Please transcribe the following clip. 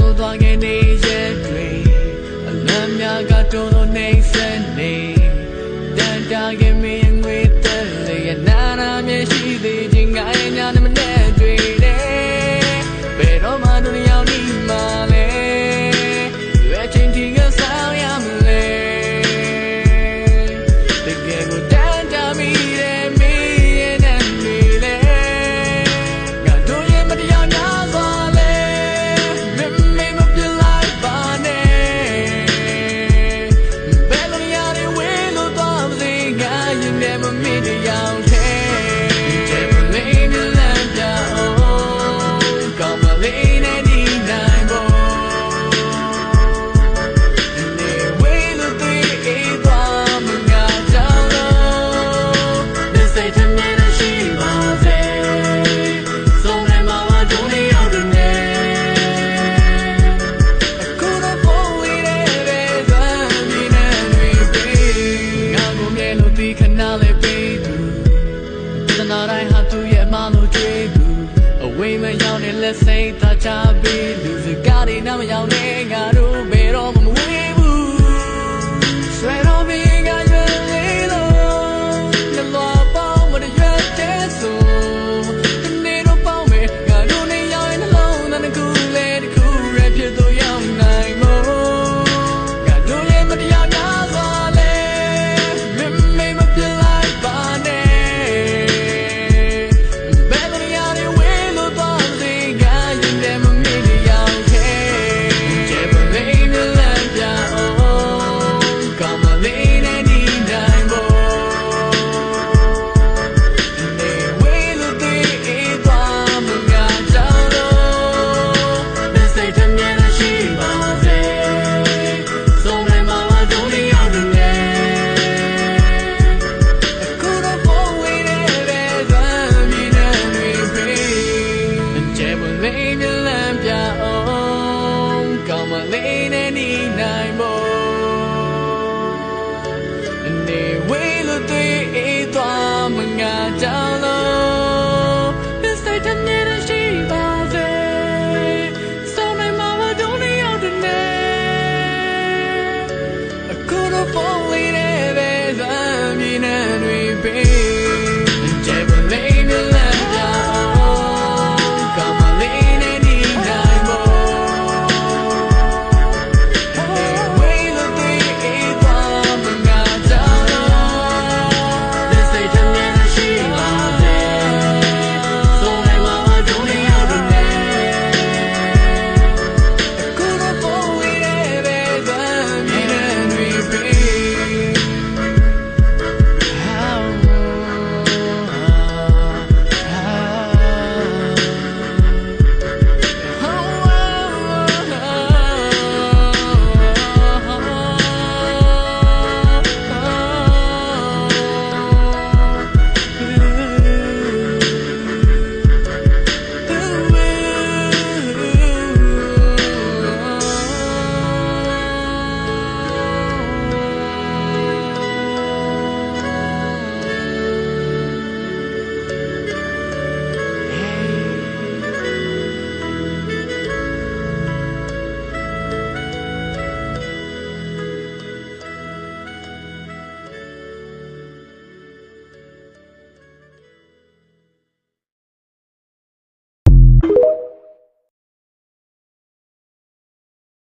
လို့သွားခဲ့နေရဲ့တွေအလမ်းများကတုံးလို့နေစနေတန်တာခဲ့မင်းငွေတယ်လေနာနာမြေရှိသေးခြင်းငါရဲ့ညာနဲ့မနဲ့တွေ့တယ်ဘယ်တော့မှတို့ရောက်ဒီမှာ စိတ်သာချပြီးလူစကားတွေနားမရောက်နေငါ အ